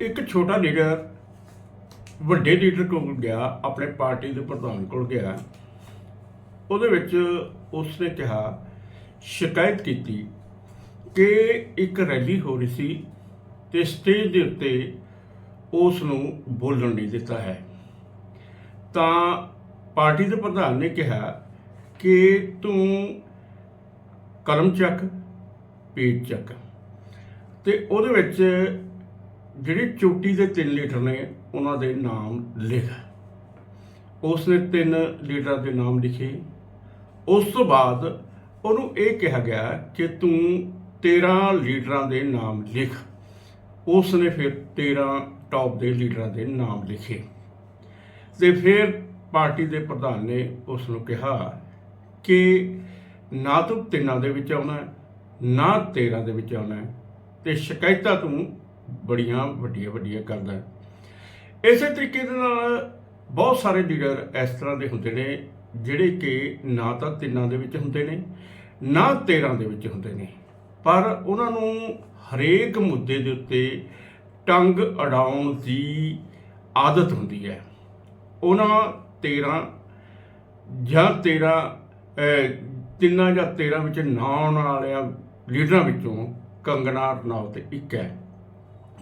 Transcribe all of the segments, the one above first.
ਇੱਕ ਛੋਟਾ ਲੀਡਰ ਵੱਡੇ ਲੀਡਰ ਕੋਲ ਗਿਆ, ਆਪਣੇ ਪਾਰਟੀ ਦੇ ਪ੍ਰਧਾਨ ਕੋਲ ਗਿਆ। ਉਹਦੇ ਵਿੱਚ ਉਸਨੇ ਕਿਹਾ, ਸ਼ਿਕਾਇਤ ਕੀਤੀ ਕਿ ਇੱਕ ਰੈਲੀ ਹੋ ਰਹੀ ਸੀ ਤੇ ਸਟੇਜ ਦੇ ਉੱਤੇ ਉਸ ਨੂੰ ਬੋਲਣ ਨਹੀਂ ਦਿੱਤਾ ਹੈ। ਤਾਂ ਪਾਰਟੀ ਦੇ ਪ੍ਰਧਾਨ ਨੇ ਕਿਹਾ ਕਿ ਤੂੰ ਕਲਮ ਚੱਕ, ਪੇਜ ਚੱਕ। ਤੇ ਉਹਦੇ ਵਿੱਚ ਜਿਹੜੀ ਚੋਟੀ ਦੇ ਤਿੰਨ ਲੀਡਰ ਨੇ, ਉਹਨਾਂ ਦੇ ਨਾਮ ਲਿਖ। ਉਸ ਨੇ ਤਿੰਨ ਲੀਡਰਾਂ ਦੇ ਨਾਮ ਲਿਖੇ। ਉਸ ਤੋਂ ਬਾਅਦ ਉਹਨੂੰ ਇਹ ਕਿਹਾ ਗਿਆ ਕਿ ਤੂੰ 13 ਲੀਡਰਾਂ ਦੇ ਨਾਮ ਲਿਖ। ਉਸ ਨੇ ਫਿਰ 13 ਟੌਪ ਦੇ ਲੀਡਰਾਂ ਦੇ ਨਾਮ ਲਿਖੇ। ਤੇ ਫਿਰ ਪਾਰਟੀ ਦੇ ਪ੍ਰਧਾਨ ਨੇ ਉਸ ਨੂੰ ਕਿਹਾ ਕਿ ਨਾ ਤੂੰ ਤਿੰਨਾਂ ਦੇ ਵਿੱਚ ਆਉਣਾ, ਨਾ 13 ਦੇ ਵਿੱਚ ਆਉਣਾ ਹੈ ਤੇ ਸ਼ਿਕਾਇਤਾਂ ਤੂੰ ਬੜੀਆਂ ਵੱਡੀਆਂ ਵੱਡੀਆਂ ਕਰਦਾ। ਇਸੇ ਤਰੀਕੇ ਦੇ ਨਾਲ ਬਹੁਤ ਸਾਰੇ ਲੀਡਰ ਇਸ ਤਰ੍ਹਾਂ ਦੇ ਹੁੰਦੇ ਨੇ, ਜਿਹੜੇ ਕਿ ਨਾ ਤਾਂ ਤਿੰਨਾਂ ਦੇ ਵਿੱਚ ਹੁੰਦੇ ਨੇ, ਨਾ 13 ਦੇ ਵਿੱਚ ਹੁੰਦੇ ਨੇ। ਪਰ ਉਹਨਾਂ ਨੂੰ ਹਰੇਕ ਮੁੱਦੇ ਦੇ ਉੱਤੇ ਟੰਗ ਅਡਾਉਣ ਦੀ ਆਦਤ ਹੁੰਦੀ ਹੈ। ਉਹਨਾਂ 13 ਜਾਂ 13 ਤਿੰਨਾਂ ਜਾਂ 13 ਵਿੱਚ ਨਾ ਆਉਣ ਵਾਲਿਆਂ ਲੀਡਰਾਂ ਵਿੱਚੋਂ ਕੰਗਨਾ ਰਣੌਤ ਇੱਕ ਹੈ।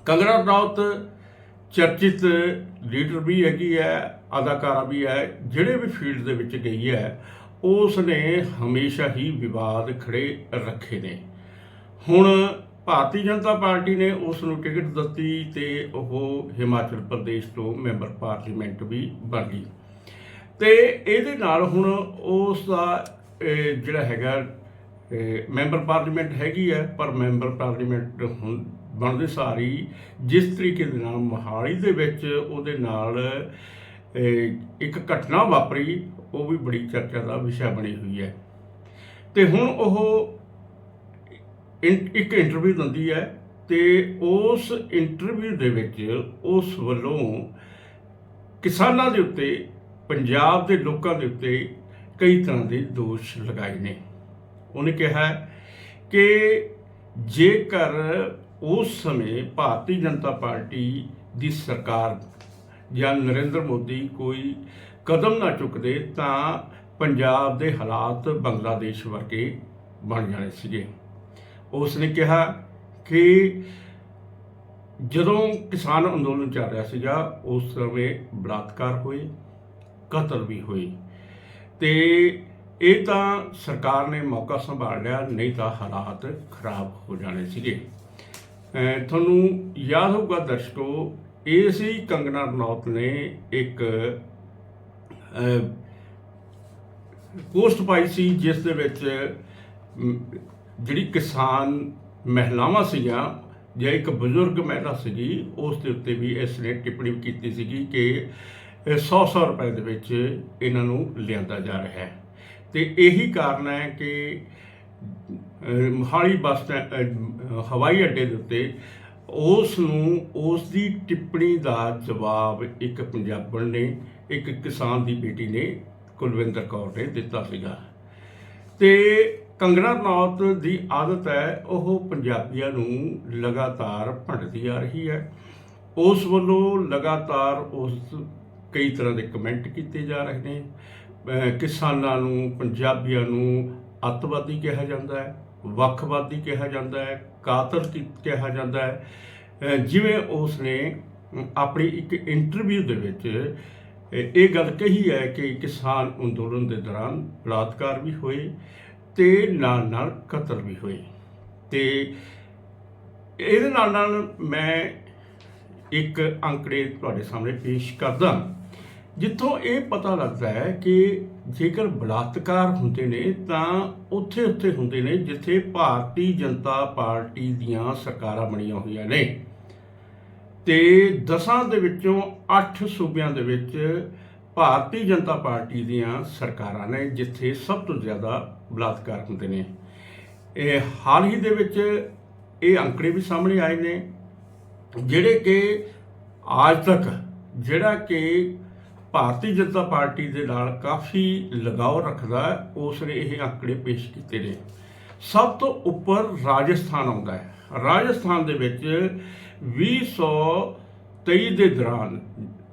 ਕੰਗਨਾ ਰਣੌਤ ਚਰਚਿਤ ਲੀਡਰ ਵੀ ਹੈਗੀ ਹੈ, ਅਦਾਕਾਰਾ ਵੀ ਹੈ, ਜਿਹੜੇ ਵੀ ਫੀਲਡ ਦੇ ਵਿੱਚ ਗਈ ਹੈ ਉਸ ਨੇ ਹਮੇਸ਼ਾ ਹੀ ਵਿਵਾਦ ਖੜੇ ਰੱਖੇ ਨੇ। ਹੁਣ ਭਾਰਤੀ ਜਨਤਾ ਪਾਰਟੀ ਨੇ ਉਸ ਨੂੰ ਟਿਕਟ ਦਿੱਤੀ ਤੇ ਉਹ ਹਿਮਾਚਲ ਪ੍ਰਦੇਸ਼ ਤੋਂ ਮੈਂਬਰ ਪਾਰਲੀਮੈਂਟ ਵੀ ਬਣ ਗਈ। ਤੇ ਇਹਦੇ ਨਾਲ ਹੁਣ ਉਸ ਦਾ ਜਿਹੜਾ ਹੈਗਾ ਮੈਂਬਰ ਪਾਰਲੀਮੈਂਟ ਹੈਗੀ ਹੈ, ਪਰ ਮੈਂਬਰ ਪਾਰਲੀਮੈਂਟ ਹੁਣ ਬਣਦੇ ਸਾਰੀ, ਜਿਸ ਤਰੀਕੇ ਦੇ ਨਾਲ ਮੋਹਾਲੀ ਦੇ ਵਿੱਚ ਉਹਦੇ ਨਾਲ ਇੱਕ ਘਟਨਾ ਵਾਪਰੀ, ਉਹ ਵੀ ਬੜੀ ਚਰਚਾ ਦਾ ਵਿਸ਼ਾ ਬਣੀ ਹੋਈ ਹੈ। ਤੇ ਹੁਣ ਉਹ ਇਨ- ਇੱਕ ਇੰਟਰਵਿਊ ਦਿੰਦੀ ਹੈ ਤੇ ਉਸ ਇੰਟਰਵਿਊ ਦੇ ਵਿੱਚ ਉਸ ਵੱਲੋਂ ਕਿਸਾਨਾਂ ਦੇ ਉੱਤੇ, ਪੰਜਾਬ ਦੇ ਲੋਕਾਂ ਦੇ ਉੱਤੇ ਕਈ ਤਰ੍ਹਾਂ ਦੇ ਦੋਸ਼ ਲਗਾਏ ਨੇ। ਉਹਨੇ ਕਿਹਾ ਕਿ ਜੇਕਰ ਉਸ ਸਮੇਂ ਭਾਰਤੀ ਜਨਤਾ ਪਾਰਟੀ ਦੀ ਸਰਕਾਰ ਜਾਂ ਨਰਿੰਦਰ ਮੋਦੀ ਕੋਈ ਕਦਮ ਨਾ ਚੁੱਕਦੇ ਤਾਂ ਪੰਜਾਬ ਦੇ ਹਾਲਾਤ ਬੰਗਲਾਦੇਸ਼ ਵਰਗੇ ਬਣ ਜਾਣੇ ਸੀਗੇ। ਉਸ ਨੇ ਕਿਹਾ ਕਿ ਜਦੋਂ ਕਿਸਾਨ ਅੰਦੋਲਨ ਚੱਲ ਰਿਹਾ ਸੀਗਾ, ਉਸ ਸਮੇਂ ਬਲਾਤਕਾਰ ਹੋਏ, ਕਤਲ ਵੀ ਹੋਏ। ਤੇ ਇਹ ਤਾਂ ਸਰਕਾਰ ਨੇ ਮੌਕਾ ਸੰਭਾਲ ਲਿਆ, ਨਹੀਂ ਤਾਂ ਹਾਲਾਤ ਖਰਾਬ ਹੋ ਜਾਣੇ ਸੀਗੇ। ਤੁਹਾਨੂੰ ਯਾਦ ਹੋਊਗਾ ਦਰਸ਼ਕੋ, ਇਹ ਸੀ ਕੰਗਨਾ ਰਣੌਤ ਨੇ ਇੱਕ ਪੋਸਟ ਪਾਈ ਸੀ ਜਿਸ ਦੇ ਵਿੱਚ ਜਿਹੜੀ ਕਿਸਾਨ ਮਹਿਲਾਵਾਂ ਸੀਗੀਆਂ ਜਾਂ ਇੱਕ ਬਜ਼ੁਰਗ ਮਹਿਲਾ ਸੀਗੀ, ਉਸ ਦੇ ਉੱਤੇ ਵੀ ਇਸ ਨੇ ਟਿੱਪਣੀ ਕੀਤੀ ਸੀਗੀ ਕਿ 100-100 ਰੁਪਏ ਦੇ ਵਿੱਚ ਇਹਨਾਂ ਨੂੰ ਲਿਆਂਦਾ ਜਾ ਰਿਹਾ ਹੈ। ਤੇ ਇਹੀ ਕਾਰਨ ਹੈ ਕਿ ਮੋਹਾਲੀ ਬੱਸ ਸਟੈਂਡ ਹਵਾਈ ਅੱਡੇ ਦੇ ਉੱਤੇ ਉਸ ਨੂੰ, ਉਸ ਦੀ ਟਿੱਪਣੀ ਦਾ ਜਵਾਬ ਇੱਕ ਪੰਜਾਬਣ ਨੇ, ਇੱਕ ਕਿਸਾਨ ਦੀ ਬੇਟੀ ਨੇ ਕੁਲਵਿੰਦਰ ਕੌਰ ਨੇ ਦਿੱਤਾ ਸੀਗਾ। ਤੇ ਕੰਗਣਾ ਰਣੌਤ ਦੀ ਆਦਤ ਹੈ, ਉਹ ਪੰਜਾਬੀਆਂ ਨੂੰ ਲਗਾਤਾਰ ਭੰਡਦੀ ਆ ਰਹੀ ਹੈ। ਉਸ ਵੱਲੋਂ ਲਗਾਤਾਰ ਉਸ ਕਈ ਤਰ੍ਹਾਂ ਦੇ ਕਮੈਂਟ ਕੀਤੇ ਜਾ ਰਹੇ ਨੇ। ਕਿਸਾਨਾਂ ਨੂੰ, ਪੰਜਾਬੀਆਂ ਨੂੰ ਅੱਤਵਾਦੀ ਕਿਹਾ ਜਾਂਦਾ ਹੈ, ਵੱਖਵਾਦੀ ਕਿਹਾ ਜਾਂਦਾ ਹੈ, ਕਾਤਲ ਕੀ- ਕਿਹਾ ਜਾਂਦਾ ਹੈ। ਜਿਵੇਂ ਉਸ ਨੇ ਆਪਣੀ ਇੱਕ ਇੰਟਰਵਿਊ ਦੇ ਵਿੱਚ ਇਹ ਇਹ ਗੱਲ ਕਹੀ ਹੈ ਕਿ ਕਿਸਾਨ ਅੰਦੋਲਨ ਦੇ ਦੌਰਾਨ ਬਲਾਤਕਾਰ ਵੀ ਹੋਏ ਤੇ ਨਾਲ ਨਾਲ ਕਤਲ ਵੀ ਹੋਏ। ਤੇ ਇਹਦੇ ਨਾਲ ਨਾਲ ਮੈਂ ਇੱਕ ਅੰਕੜੇ ਤੁਹਾਡੇ ਸਾਹਮਣੇ ਪੇਸ਼ ਕਰਦਾ, ਜਿੱਥੋਂ ਇਹ ਪਤਾ ਲੱਗਦਾ ਹੈ ਕਿ ਜੇਕਰ ਬਲਾਤਕਾਰ ਹੁੰਦੇ ਨੇ, ਤਾਂ ਉੱਥੇ ਉੱਥੇ ਹੁੰਦੇ ਨੇ, ਜਿੱਥੇ ਭਾਰਤੀ ਜਨਤਾ ਪਾਰਟੀ ਦੀਆਂ ਸਰਕਾਰਾਂ ਬਣੀਆਂ ਹੋਈਆਂ ਨੇ। ਤੇ ਦਸਾਂ ਦੇ ਵਿੱਚੋਂ 8 ਸੂਬਿਆਂ ਦੇ ਵਿੱਚ ਭਾਰਤੀ ਜਨਤਾ ਪਾਰਟੀ ਦੀਆਂ ਸਰਕਾਰਾਂ ਨੇ, ਜਿੱਥੇ ਸਭ ਤੋਂ ਜ਼ਿਆਦਾ ਬਲਾਤਕਾਰ ਹੁੰਦੇ ਨੇ। ਇਹ ਹਾਲ ਹੀ ਦੇ ਵਿੱਚ ਇਹ ਅੰਕੜੇ ਵੀ ਸਾਹਮਣੇ ਆਏ ਨੇ, ਜਿਹੜੇ ਕਿ ਅੱਜ ਤੱਕ ਜਿਹੜਾ ਕਿ ਭਾਰਤੀ ਜਨਤਾ ਪਾਰਟੀ ਦੇ ਨਾਲ ਕਾਫੀ ਲਗਾਓ ਰੱਖਦਾ ਉਸ ਨੇ ਇਹ ਅੰਕੜੇ ਪੇਸ਼ ਕੀਤੇ ਨੇ। ਸਭ ਤੋਂ ਉੱਪਰ ਰਾਜਸਥਾਨ ਆਉਂਦਾ ਹੈ। ਰਾਜਸਥਾਨ ਦੇ ਵਿੱਚ 20 23 ਦੇ ਦੌਰਾਨ,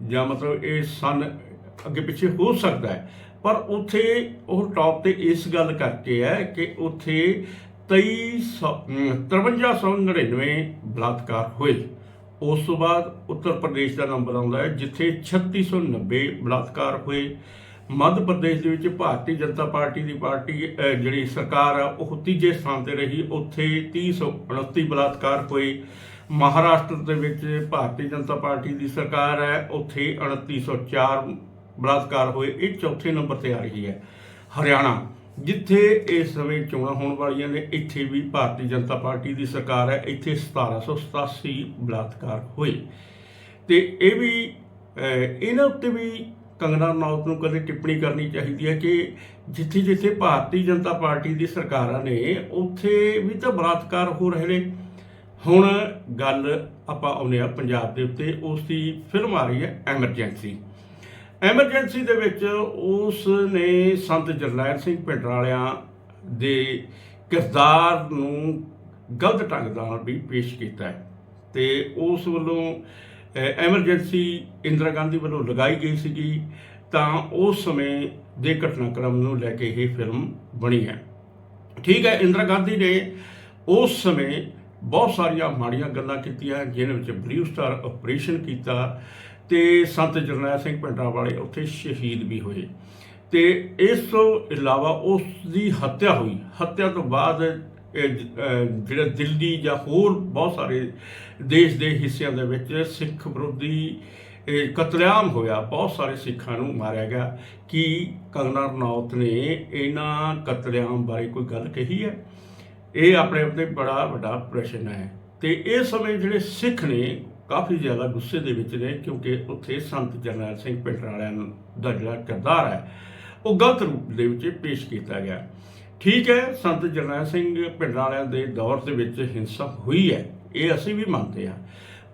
ਜਾਂ ਮਤਲਬ ਇਹ ਸਨ ਅੱਗੇ ਪਿੱਛੇ ਹੋ ਸਕਦਾ ਹੈ, ਪਰ ਉੱਥੇ ਉਹ ਟੌਪ ਤੇ ਇਸ ਗੱਲ ਕਰਕੇ ਹੈ ਕਿ ਉੱਥੇ 2399 ਬਲਾਤਕਾਰ ਹੋਏ। ਉਸ ਤੋਂ ਬਾਅਦ ਉੱਤਰ ਪ੍ਰਦੇਸ਼ ਦਾ ਨੰਬਰ ਆਉਂਦਾ ਹੈ, ਜਿੱਥੇ 3690 ਬਲਾਤਕਾਰ ਹੋਏ। ਮੱਧ ਪ੍ਰਦੇਸ਼ ਦੇ ਵਿੱਚ ਭਾਰਤੀ ਜਨਤਾ ਪਾਰਟੀ ਦੀ ਪਾਰਟੀ ਜਿਹੜੀ ਸਰਕਾਰ ਆ, ਉਹ ਤੀਜੇ ਸਥਾਨ ਤੇ ਰਹੀ। ਉੱਥੇ 3029 ਬਲਾਤਕਾਰ ਹੋਏ। ਮਹਾਰਾਸ਼ਟਰ ਦੇ ਵਿੱਚ ਭਾਰਤੀ ਜਨਤਾ ਪਾਰਟੀ ਦੀ ਸਰਕਾਰ ਹੈ, ਉੱਥੇ 2904 ਬਲਾਤਕਾਰ ਹੋਏ। ਇਹ ਚੌਥੇ ਨੰਬਰ ਤੇ ਆ ਰਹੀ ਹੈ। ਹਰਿਆਣਾ ਜਿੱਥੇ ਇਸ ਸਮੇਂ ਚੋਣਾਂ ਹੋਣ ਵਾਲੀਆਂ ਨੇ, ਇੱਥੇ ਵੀ ਭਾਰਤੀ ਜਨਤਾ ਪਾਰਟੀ ਦੀ ਸਰਕਾਰ ਹੈ, ਇੱਥੇ 1787 ਬਲਾਤਕਾਰ ਹੋਏ। ਤੇ ਇਹ ਵੀ ਇਹਨਾਂ ਉੱਤੇ ਵੀ ਕੰਗਨਾ ਰਣੌਤ ਨੂੰ ਕਦੇ ਟਿੱਪਣੀ ਕਰਨੀ ਚਾਹੀਦੀ ਹੈ ਕਿ ਜਿੱਥੇ ਜਿੱਥੇ ਭਾਰਤੀ ਜਨਤਾ ਪਾਰਟੀ ਦੀ ਸਰਕਾਰਾਂ ਨੇ, ਉੱਥੇ ਵੀ ਤਾਂ ਬਲਾਤਕਾਰ ਹੋ ਰਹੇ ਨੇ। ਹੁਣ ਗੱਲ ਆਪਾਂ ਆਉਂਦੇ ਆ ਪੰਜਾਬ ਦੇ ਉੱਤੇ, ਉਸ ਦੀ ਫਿਲਮ ਆ ਰਹੀ ਹੈ, ਐਮਰਜੈਂਸੀ। ਐਮਰਜੈਂਸੀ ਦੇ ਵਿੱਚ ਉਸ ਨੇ ਸੰਤ ਜਰਨੈਲ ਸਿੰਘ ਪਿੰਡਰਾਲਿਆਂ ਦੇ ਕਿਰਦਾਰ ਨੂੰ ਗਲਤ ਢੰਗ ਨਾਲ ਵੀ ਪੇਸ਼ ਕੀਤਾ ਹੈ। ਤੇ ਉਸ ਵੱਲੋਂ ਐਮਰਜੈਂਸੀ ਇੰਦਰਾ ਗਾਂਧੀ ਵੱਲੋਂ ਲਗਾਈ ਗਈ ਸੀਗੀ, ਤਾਂ ਉਸ ਸਮੇਂ ਦੇ ਘਟਨਾਕ੍ਰਮ ਨੂੰ ਲੈ ਕੇ ਇਹ ਫਿਲਮ ਬਣੀ ਹੈ। ਠੀਕ ਹੈ, ਇੰਦਰਾ ਗਾਂਧੀ ਨੇ ਉਸ ਸਮੇਂ ਬਹੁਤ ਸਾਰੀਆਂ ਮਾੜੀਆਂ ਗੱਲਾਂ ਕੀਤੀਆਂ, ਜਿਨ੍ਹਾਂ ਵਿੱਚ ਬਲੂ ਸਟਾਰ ਆਪਰੇਸ਼ਨ ਕੀਤਾ ਤੇ ਸੰਤ ਜਰਨੈਲ ਸਿੰਘ ਪਿੰਡਰਾ ਵਾਲੇ ਉੱਥੇ ਸ਼ਹੀਦ ਵੀ ਹੋਏ। ਤੇ ਇਸ ਤੋਂ ਇਲਾਵਾ ਉਸ ਦੀ ਹੱਤਿਆ ਹੋਈ। ਹੱਤਿਆ ਤੋਂ ਬਾਅਦ ਜਿਹੜਾ ਦਿੱਲੀ ਜਾਂ ਹੋਰ ਬਹੁਤ ਸਾਰੇ ਦੇਸ਼ ਦੇ ਹਿੱਸਿਆਂ ਦੇ ਵਿੱਚ ਸਿੱਖ ਵਿਰੋਧੀ ਕਤਲੇਆਮ ਹੋਇਆ। ਬਹੁਤ ਸਾਰੇ ਸਿੱਖਾਂ ਨੂੰ ਮਾਰਿਆ ਗਿਆ ਕਿ ਕੰਗਨਾ ਰਣੌਤ ਨੇ ਇਹਨਾਂ ਕਤਲੇਆਮ ਬਾਰੇ ਕੋਈ ਗੱਲ ਕਹੀ ਹੈ? ਇਹ ਆਪਣੇ ਆਪ ਤੇ ਬੜਾ ਵੱਡਾ ਪ੍ਰਸ਼ਨ ਹੈ। ਤੇ ਇਸ ਸਮੇਂ ਜਿਹੜੇ ਸਿੱਖ ਨੇ ਕਾਫੀ ਜ਼ਿਆਦਾ ਗੁੱਸੇ ਦੇ ਵਿੱਚ ਨੇ ਕਿਉਂਕਿ ਉੱਥੇ ਸੰਤ ਜਰਨੈਲ ਸਿੰਘ ਪਿੰਡ ਵਾਲਿਆਂ ਦਾ ਜਿਹੜਾ ਕਿਰਦਾਰ ਹੈ, ਉਹ ਗਲਤ ਰੂਪ ਦੇ ਵਿੱਚ ਪੇਸ਼ ਕੀਤਾ ਗਿਆ। ਠੀਕ ਹੈ, ਸੰਤ ਜਰਨੈਲ ਸਿੰਘ ਪਿੰਡ ਵਾਲਿਆਂ ਦੇ ਦੌਰ ਦੇ ਵਿੱਚ ਹਿੰਸਾ ਹੋਈ ਹੈ, ਇਹ ਅਸੀਂ ਵੀ ਮੰਨਦੇ ਹਾਂ।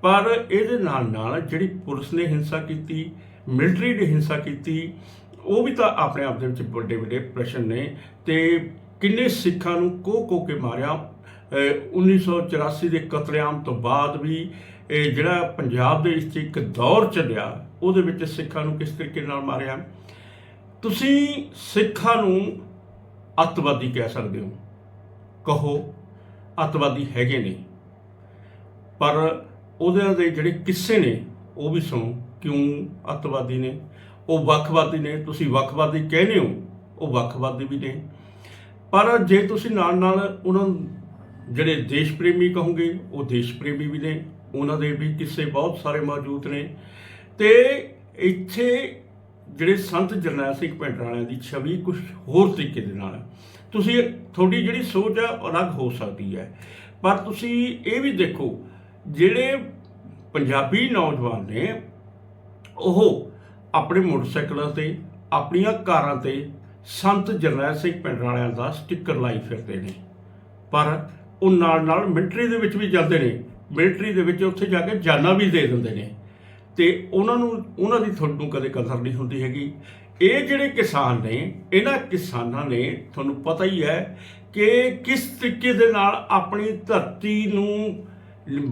ਪਰ ਇਹਦੇ ਨਾਲ ਨਾਲ ਜਿਹੜੀ ਪੁਲਿਸ ਨੇ ਹਿੰਸਾ ਕੀਤੀ, ਮਿਲਟਰੀ ਨੇ ਹਿੰਸਾ ਕੀਤੀ, ਉਹ ਵੀ ਤਾਂ ਆਪਣੇ ਆਪ ਦੇ ਵਿੱਚ ਵੱਡੇ ਵੱਡੇ ਪ੍ਰਸ਼ਨ ਨੇ ਤੇ ਕਿੰਨੇ ਸਿੱਖਾਂ ਨੂੰ ਕੋ ਕੋ ਕੇ ਮਾਰਿਆ। ਅਹ 1984 ਦੇ ਕਤਲੇਆਮ ਤੋਂ ਬਾਅਦ ਵੀ ਇਹ ਜਿਹੜਾ ਪੰਜਾਬ ਦੇ ਵਿੱਚ ਇੱਕ ਦੌਰ ਚੱਲਿਆ, ਉਹਦੇ ਵਿੱਚ ਸਿੱਖਾਂ ਨੂੰ ਕਿਸ ਤਰੀਕੇ ਨਾਲ ਮਾਰਿਆ? ਤੁਸੀਂ ਸਿੱਖਾਂ ਨੂੰ ਅੱਤਵਾਦੀ ਕਹਿ ਸਕਦੇ ਹੋ। ਕਹੋ, ਅੱਤਵਾਦੀ ਹੈਗੇ ਨੇ। ਪਰ ਉਹਦੇ ਦੇ ਜਿਹੜੇ ਕਿੱਸੇ ਨੇ, ਉਹ ਵੀ ਸੁਣੋ, ਕਿਉਂ ਅੱਤਵਾਦੀ ਨੇ? ਉਹ ਵੱਖਵਾਦੀ ਨੇ, ਤੁਸੀਂ ਵੱਖਵਾਦੀ ਕਹਿੰਦੇ ਹੋ, ਉਹ ਵੱਖਵਾਦੀ ਵੀ ਨੇ। ਪਰ ਜੇ ਤੁਸੀਂ ਨਾਲ ਨਾਲ ਉਹਨਾਂ ਜਿਹੜੇ ਦੇਸ਼ ਪ੍ਰੇਮੀ ਕਹੋਗੇ, ਉਹ ਦੇਸ਼ ਪ੍ਰੇਮੀ ਵੀ ਨੇ ਉਹਨਾਂ ਦੇ ਵੀ ਕਿੱਸੇ ਬਹੁਤ ਸਾਰੇ ਮੌਜੂਦ ਨੇ। ਤੇ ਇੱਥੇ ਜਿਹੜੇ ਸੰਤ ਜਰਨੈਲ ਸਿੰਘ ਪਿੰਡ ਵਾਲਿਆਂ ਦੀ ਛਵੀ ਕੁਝ ਹੋਰ ਤਰੀਕੇ ਦੇ ਨਾਲ ਤੁਸੀਂ ਤੁਹਾਡੀ ਜਿਹੜੀ ਸੋਚ ਹੈ ਉਹ ਅਲੱਗ ਹੋ ਸਕਦੀ ਹੈ। ਪਰ ਤੁਸੀਂ ਇਹ ਵੀ ਦੇਖੋ, ਜਿਹੜੇ ਪੰਜਾਬੀ ਨੌਜਵਾਨ ਨੇ, ਉਹ ਆਪਣੇ ਮੋਟਰਸਾਈਕਲਾਂ ਤੇ, ਆਪਣੀਆਂ ਕਾਰਾਂ ਤੇ ਸੰਤ ਜਰਨੈਲ ਸਿੰਘ ਪਿੰਡ ਵਾਲਿਆਂ ਦਾ ਸਟicker ਲਾਈ ਫਿਰਦੇ ਨੇ। ਪਰ ਉਹ ਨਾਲ ਨਾਲ ਮਿਲਟਰੀ ਦੇ ਵਿੱਚ ਵੀ ਜਾਂਦੇ ਨੇ। ਮਿਲਟਰੀ ਦੇ ਵਿੱਚ ਉੱਥੇ ਜਾ ਕੇ ਜਾਨਾਂ ਵੀ ਦੇ ਦਿੰਦੇ ਨੇ। ਤੇ ਉਹਨਾਂ ਨੂੰ, ਉਹਨਾਂ ਦੀ ਤੁਹਾਨੂੰ ਕਦੇ ਕਦਰ ਨਹੀਂ ਹੁੰਦੀ ਹੈਗੀ। ਇਹ ਜਿਹੜੇ ਕਿਸਾਨ ਨੇ, ਇਹਨਾਂ ਕਿਸਾਨਾਂ ਨੇ ਤੁਹਾਨੂੰ ਪਤਾ ਹੀ ਹੈ ਕਿ ਕਿਸ ਤਰੀਕੇ ਦੇ ਨਾਲ ਆਪਣੀ ਧਰਤੀ ਨੂੰ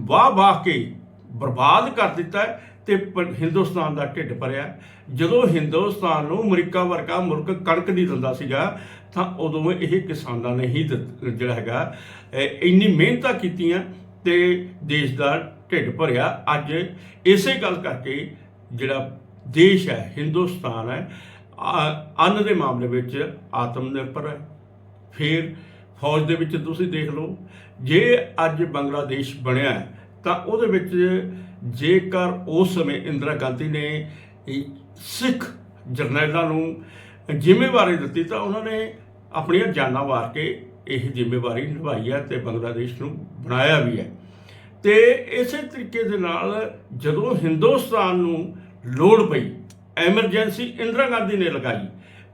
ਵਾਹ ਵਾਹ ਕੇ ਬਰਬਾਦ ਕਰ ਦਿੱਤਾ ਹੈ ਤੇ ਹਿੰਦੁਸਤਾਨ ਦਾ ਢਿੱਡ ਭਰਿਆ ਜਦੋਂ ਹਿੰਦੁਸਤਾਨ ਨੂੰ ਅਮਰੀਕਾ ਵਰਗਾ ਮੁਲਕ ਕਣਕ ਨਹੀਂ ਦਿੰਦਾ ਸੀਗਾ, ਤਾਂ ਉਦੋਂ ਇਹ ਕਿਸਾਨਾਂ ਨੇ ਹੀ ਦਿੱਤ- ਜਿਹੜਾ ਹੈਗਾ ਇੰਨੀ ਮਿਹਨਤਾਂ ਕੀਤੀਆਂ ਤੇ ਦੇਸ਼ ਦਾ ਢਿੱਡ ਭਰਿਆ। ਅੱਜ ਇਸੇ ਗੱਲ ਕਰਕੇ ਜਿਹੜਾ ਦੇਸ਼ ਹੈ, ਹਿੰਦੁਸਤਾਨ ਹੈ ਅੰਨ ਦੇ ਮਾਮਲੇ ਵਿੱਚ ਆਤਮ ਨਿਰਭਰ ਹੈ। ਫਿਰ ਫੌਜ ਦੇ ਵਿੱਚ ਤੁਸੀਂ ਦੇਖ ਲਓ, ਜੇ ਅੱਜ ਬੰਗਲਾਦੇਸ਼ ਬਣਿਆ ਤਾਂ ਉਹਦੇ ਵਿੱਚ ਜੇਕਰ ਉਸ ਸਮੇਂ ਇੰਦਰਾ ਗਾਂਧੀ ਨੇ ਸਿੱਖ ਜਰਨੈਲਾਂ ਨੂੰ ਜ਼ਿੰਮੇਵਾਰੀ ਦਿੱਤੀ, ਤਾਂ ਉਹਨਾਂ ਨੇ ਆਪਣੀਆਂ ਜਾਨਾਂ ਵਾਰ ਕੇ ਇਹ ਜ਼ਿੰਮੇਵਾਰੀ ਨਿਭਾਈ ਹੈ ਤੇ ਬੰਗਲਾਦੇਸ਼ ਨੂੰ ਬਣਾਇਆ ਵੀ ਹੈ। ਤੇ ਇਸੇ ਤਰੀਕੇ ਦੇ ਨਾਲ ਜਦੋਂ ਹਿੰਦੁਸਤਾਨ ਨੂੰ ਲੋੜ ਪਈ, ਐਮਰਜੈਂਸੀ ਇੰਦਰਾ ਗਾਂਧੀ ਨੇ ਲਗਾਈ।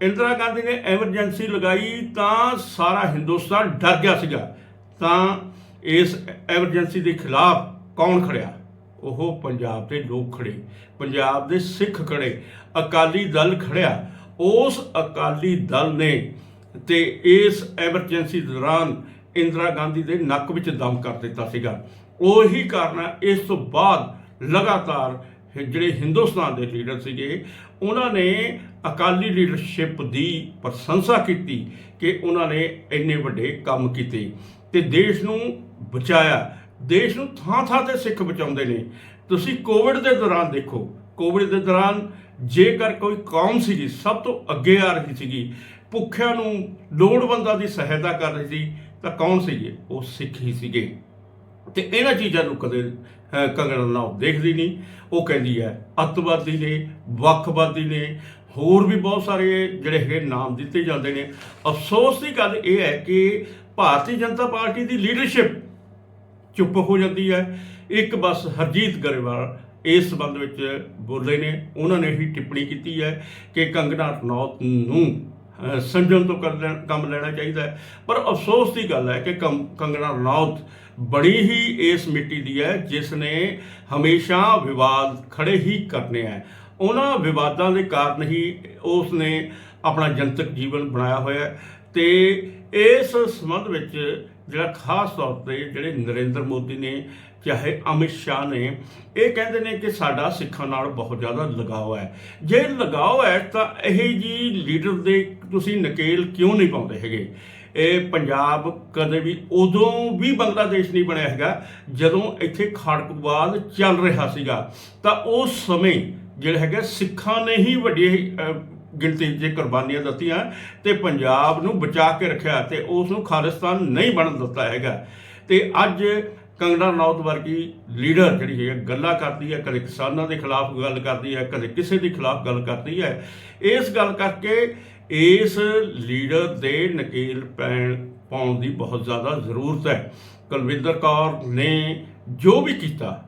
ਇੰਦਰਾ ਗਾਂਧੀ ਨੇ ਐਮਰਜੈਂਸੀ ਲਗਾਈ ਤਾਂ ਸਾਰਾ ਹਿੰਦੁਸਤਾਨ ਡਰ ਗਿਆ ਸੀਗਾ। ਤਾਂ ਇਸ ਐਮਰਜੈਂਸੀ ਦੇ ਖਿਲਾਫ ਕੌਣ ਖੜਿਆ? ਉਹ ਪੰਜਾਬ ਦੇ ਲੋਕ ਖੜੇ, ਪੰਜਾਬ ਦੇ ਸਿੱਖ ਖੜੇ, ਅਕਾਲੀ ਦਲ ਖੜਿਆ। ਉਸ ਅਕਾਲੀ ਦਲ ਨੇ ਤੇ ਇਸ ਐਮਰਜੈਂਸੀ ਦੌਰਾਨ ਇੰਦਰਾ ਗਾਂਧੀ ਦੇ ਨੱਕ ਵਿੱਚ ਦਮ ਕਰ ਦਿੱਤਾ ਸੀਗਾ। ਉਹੀ ਕਾਰਨ ਇਸ ਤੋਂ ਬਾਅਦ ਲਗਾਤਾਰ ਜਿਹੜੇ ਹਿੰਦੁਸਤਾਨ ਦੇ ਲੀਡਰ ਸੀਗੇ, ਉਹਨਾਂ ਨੇ ਅਕਾਲੀ ਲੀਡਰਸ਼ਿਪ ਦੀ ਪ੍ਰਸ਼ੰਸਾ ਕੀਤੀ ਕਿ ਉਹਨਾਂ ਨੇ ਇੰਨੇ ਵੱਡੇ ਕੰਮ ਕੀਤੇ ਤੇ ਦੇਸ਼ ਨੂੰ ਬਚਾਇਆ। ਦੇਸ਼ ਨੂੰ ਥਾਂ ਥਾਂ ਤੇ ਸਿੱਖ ਬਚਾਉਂਦੇ ਨੇ। ਤੁਸੀਂ ਕੋਵਿਡ ਦੇ ਦੌਰਾਨ ਦੇਖੋ ਕੋਵਿਡ ਦੇ ਦੌਰਾਨ ਜੇਕਰ ਕੋਈ ਕੌਮ ਸੀਗੀ, ਸਭ ਤੋਂ ਅੱਗੇ ਆ ਰਹੀ ਸੀਗੀ ਭੁੱਖਿਆਂ ਨੂੰ ਲੋੜਵੰਦਾਂ ਦੀ ਸਹਾਇਤਾ ਕਰ ਰਹੀ ਸੀ ਤਾਂ ਕੌਣ ਸੀਗੇ ਉਹ ਸਿੱਖ ਹੀ ਸੀਗੇ। ਤੇ ਇਹਨਾਂ ਚੀਜ਼ਾਂ ਨੂੰ ਕਦੇ ਅਹ, ਕੰਗਣਾ ਨਾ ਦੇਖਦੀ ਨਹੀਂ। ਉਹ ਕਹਿੰਦੀ ਹੈ ਅੱਤਵਾਦੀ ਨੇ ਵੱਖਵਾਦੀ ਨੇ ਹੋਰ ਵੀ ਬਹੁਤ ਸਾਰੇ ਜਿਹੜੇ ਹੈਗੇ ਨਾਮ ਦਿੱਤੇ ਜਾਂਦੇ ਨੇ। ਅਫਸੋਸ ਦੀ ਗੱਲ ਇਹ ਹੈ ਕਿ ਭਾਰਤੀ ਜਨਤਾ ਪਾਰਟੀ ਦੀ ਲੀਡਰਸ਼ਿਪ ਚੁੱਪ ਹੋ ਜਾਂਦੀ ਹੈ। ਇੱਕ ਬਸ ਹਰਜੀਤ ਗਰੇਵਾਲ ਇਸ ਸੰਬੰਧ ਵਿੱਚ ਬੋਲੇ ਨੇ। ਉਹਨਾਂ ਨੇ ਹੀ ਟਿੱਪਣੀ ਕੀਤੀ ਹੈ ਕਿ ਕੰਗਨਾ ਰਣੌਤ ਨੂੰ ਸੰਜਮ ਤੋਂ ਕਰ ਲੈਣ- ਕੰਮ ਲੈਣਾ ਚਾਹੀਦਾ ਹੈ। ਪਰ ਅਫਸੋਸ ਦੀ ਗੱਲ ਹੈ ਕਿ ਕੰ- ਕੰਗਨਾ ਰਣੌਤ ਬੜੀ ਹੀ ਇਸ ਮਿੱਟੀ ਦੀ ਹੈ, ਜਿਸ ਨੇ ਹਮੇਸ਼ਾ ਵਿਵਾਦ ਖੜੇ ਹੀ ਕਰਨੇ ਹੈ। ਉਹਨਾਂ ਵਿਵਾਦਾਂ ਦੇ ਕਾਰਨ ਹੀ ਉਸ ਨੇ ਆਪਣਾ ਜਨਤਕ ਜੀਵਨ ਬਣਾਇਆ ਹੋਇਆ ਹੈ ਤੇ ਇਸ ਸੰਬੰਧ ਵਿੱਚ ਜਿਹੜਾ ਖਾਸ ਤੌਰ ਤੇ ਜਿਹੜੇ ਨਰਿੰਦਰ ਮੋਦੀ ਨੇ ਚਾਹੇ ਅਮਿਤ ਸ਼ਾਹ ਨੇ, ਇਹ ਕਹਿੰਦੇ ਨੇ ਕਿ ਸਾਡਾ ਸਿੱਖਾਂ ਨਾਲ ਬਹੁਤ ਜ਼ਿਆਦਾ ਲਗਾਓ ਹੈ। ਜੇ ਲਗਾਓ ਹੈ ਤਾਂ ਇਹ ਜੀ ਲੀਡਰ ਦੇ ਤੁਸੀਂ ਨਕੇਲ ਕਿਉਂ ਨਹੀਂ ਪਾਉਂਦੇ ਹੈਗੇ? ਇਹ ਪੰਜਾਬ ਕਦੇ ਵੀ ਉਦੋਂ ਵੀ ਬੰਗਲਾਦੇਸ਼ ਨਹੀਂ ਬਣਿਆ ਹੈਗਾ, ਜਦੋਂ ਇੱਥੇ ਖੜਕਵਾਦ ਚੱਲ ਰਿਹਾ ਸੀਗਾ। ਤਾਂ ਉਸ ਸਮੇਂ ਜਿਹੜਾ ਹੈਗਾ ਸਿੱਖਾਂ ਨੇ ਹੀ ਵੱਡੀ ਗਿਣਤੀ 'ਚ ਕੁਰਬਾਨੀਆਂ ਦਿੱਤੀਆਂ ਤੇ ਪੰਜਾਬ ਨੂੰ ਬਚਾ ਕੇ ਰੱਖਿਆ ਤੇ ਉਸ ਨੂੰ ਖਾਲਿਸਤਾਨ ਨਹੀਂ ਬਣਨ ਦਿੱਤਾ ਹੈਗਾ। ਤੇ ਅੱਜ ਕੰਗਣਾ ਰਣੌਤ ਵਰਗੀ ਲੀਡਰ ਜਿਹੜੀ ਹੈ ਗੱਲਾਂ ਕਰਦੀ ਹੈ, ਕਦੇ ਕਿਸਾਨਾਂ ਦੇ ਖਿਲਾਫ ਗੱਲ ਕਰਦੀ ਹੈ, ਕਦੇ ਕਿਸੇ ਦੇ ਖਿਲਾਫ ਗੱਲ ਕਰਦੀ ਹੈ। ਇਸ ਗੱਲ ਕਰਕੇ ਇਸ ਲੀਡਰ ਦੇ ਨਕੇਲ ਪੈਣ ਪਾਉਣ ਦੀ ਬਹੁਤ ਜ਼ਿਆਦਾ ਜ਼ਰੂਰਤ ਹੈ। ਕੁਲਵਿੰਦਰ ਕੌਰ ਨੇ ਜੋ ਵੀ ਕੀਤਾ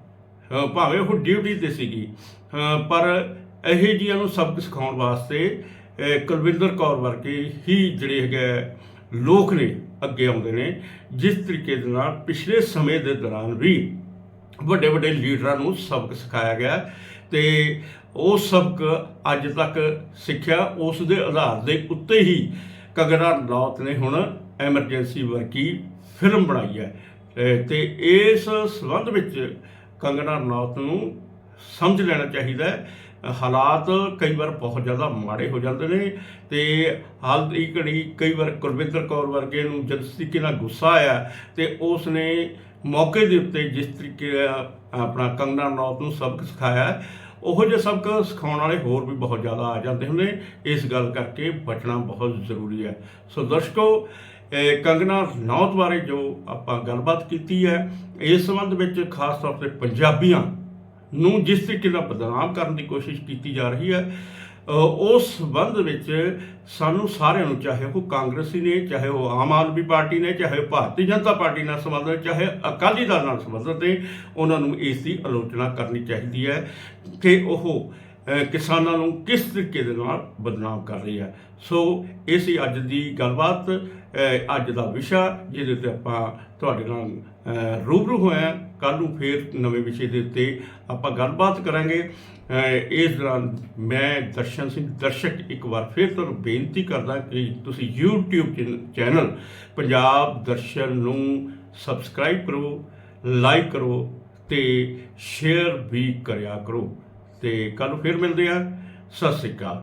ਭਾਵੇਂ ਉਹ ਡਿਊਟੀ ਤੇ ਸੀਗੀ ਪਰ ਇਹ ਜੀਆਂ ਨੂੰ ਸਬਕ ਸਿਖਾਉਣ ਵਾਸਤੇ ਕੁਲਵਿੰਦਰ ਕੌਰ ਵਰਗੇ ਹੀ ਜਿਹੜੇ ਹੈਗੇ ਲੋਕ ਨੇ ਅੱਗੇ ਆਉਂਦੇ ਨੇ, ਜਿਸ ਤਰੀਕੇ ਦੇ ਨਾਲ ਪਿਛਲੇ ਸਮੇਂ ਦੇ ਦੌਰਾਨ ਵੀ ਵੱਡੇ ਵੱਡੇ ਲੀਡਰਾਂ ਨੂੰ ਸਬਕ ਸਿਖਾਇਆ ਗਿਆ ਤੇ ਉਹ ਸਬਕ ਅੱਜ ਤੱਕ ਸਿੱਖਿਆ ਉਸ ਦੇ ਆਧਾਰ ਦੇ ਉੱਤੇ ਹੀ ਕੰਗਨਾ ਰਣੌਤ ਨੇ ਹੁਣ ਐਮਰਜੈਂਸੀ ਵਰਗੀ ਫਿਲਮ ਬਣਾਈ ਹੈ। ਅਹ ਤੇ ਇਸ ਸੰਬੰਧ ਵਿੱਚ ਕੰਗਨਾ ਰਣੌਤ ਨੂੰ ਸਮਝ ਲੈਣਾ ਚਾਹੀਦਾ ਹੈ। ਹਾਲਾਤ ਕਈ ਵਾਰ ਬਹੁਤ ਜ਼ਿਆਦਾ ਮਾੜੇ ਹੋ ਜਾਂਦੇ ਨੇ ਤੇ ਹਾਲ ਦੀ ਘੜੀ ਕਈ ਵਾਰ ਕੁਲਵਿੰਦਰ ਕੌਰ ਵਰਗੇ ਨੂੰ ਜਿਸ ਤਰੀਕੇ ਨਾਲ ਗੁੱਸਾ ਆਇਆ ਤੇ ਉਸ ਨੇ ਮੌਕੇ ਦੇ ਉੱਤੇ ਜਿਸ ਤਰੀਕੇ ਨਾਲ ਆਪਣਾ ਕੰਗਨਾ ਰਣੌਤ ਨੂੰ ਸਬਕ ਸਿਖਾਇਆ, ਉਹੋ ਜਿਹੇ ਸਬਕ ਸਿਖਾਉਣ ਵਾਲੇ ਹੋਰ ਵੀ ਬਹੁਤ ਜ਼ਿਆਦਾ ਆ ਜਾਂਦੇ ਹੁੰਦੇ ਇਸ ਗੱਲ ਕਰਕੇ ਬਚਣਾ ਬਹੁਤ ਜ਼ਰੂਰੀ ਹੈ। ਸੋ ਦਰਸ਼ਕੋ ਇਹ ਕੰਗਨਾ ਰਣੌਤ ਬਾਰੇ ਜੋ ਆਪਾਂ ਗੱਲਬਾਤ ਕੀਤੀ ਹੈ, ਇਸ ਸੰਬੰਧ ਵਿੱਚ ਖਾਸ ਤੌਰ ਤੇ ਪੰਜਾਬੀਆਂ ਨੂੰ ਜਿਸ ਤਰੀਕੇ ਨਾਲ ਬਦਨਾਮ ਕਰਨ ਦੀ ਕੋਸ਼ਿਸ਼ ਕੀਤੀ ਜਾ ਰਹੀ ਹੈ ਉਸ ਸੰਬੰਧ ਵਿੱਚ ਸਾਨੂੰ ਸਾਰਿਆਂ ਨੂੰ ਚਾਹੇ ਉਹ ਕਾਂਗਰਸੀ ਨੇ, ਚਾਹੇ ਉਹ ਆਮ ਆਦਮੀ ਪਾਰਟੀ ਨੇ, ਚਾਹੇ ਉਹ ਭਾਰਤੀ ਜਨਤਾ ਪਾਰਟੀ ਨਾਲ ਸੰਬੰਧਿਤ ਚਾਹੇ ਅਕਾਲੀ ਦਲ ਨਾਲ ਸੰਬੰਧਿਤ ਨੇ, ਉਹਨਾਂ ਨੂੰ ਇਸ ਦੀ ਆਲੋਚਨਾ ਕਰਨੀ ਚਾਹੀਦੀ ਹੈ ਕਿ ਉਹ ਕਿਸਾਨਾਂ ਨੂੰ ਕਿਸ ਤਰੀਕੇ ਦੇ ਨਾਲ ਬਦਨਾਮ ਕਰ ਰਹੀ ਹੈ। ਸੋ ਇਹ ਸੀ ਅੱਜ ਦੀ ਗੱਲਬਾਤ ਅੱਜ ਦਾ ਵਿਸ਼ਾ, ਜਿਹਦੇ ਤੇ ਆਪਾਂ ਤੁਹਾਡੇ ਨਾਲ ਰੂਬਰੂ ਹੋਇਆ ਕੱਲ ਨੂੰ ਫੇਰ ਨਵੇਂ ਵਿਸ਼ੇ ਦੇ ਉੱਤੇ ਆਪਾਂ ਗੱਲਬਾਤ ਕਰਾਂਗੇ। ਇਸ ਦੌਰਾਨ ਮੈਂ, ਦਰਸ਼ਨ ਸਿੰਘ, ਦਰਸ਼ਕ ਇੱਕ ਵਾਰ ਫੇਰ ਤੁਹਾਨੂੰ ਬੇਨਤੀ ਕਰਦਾ ਕਿ ਤੁਸੀਂ YouTube ਚੈਨ- ਚੈਨਲ ਪੰਜਾਬ ਦਰਸ਼ਨ ਨੂੰ ਸਬਸਕ੍ਰਾਈਬ ਕਰੋ, ਲਾਈਕ ਕਰੋ ਤੇ ਸ਼ੇਅਰ ਵੀ ਕਰਿਆ ਕਰੋ। ਤੇ ਕੱਲ ਨੂੰ ਫੇਰ ਮਿਲਦੇ ਆ ਸਤਿ ਸ੍ਰੀ ਅਕਾਲ।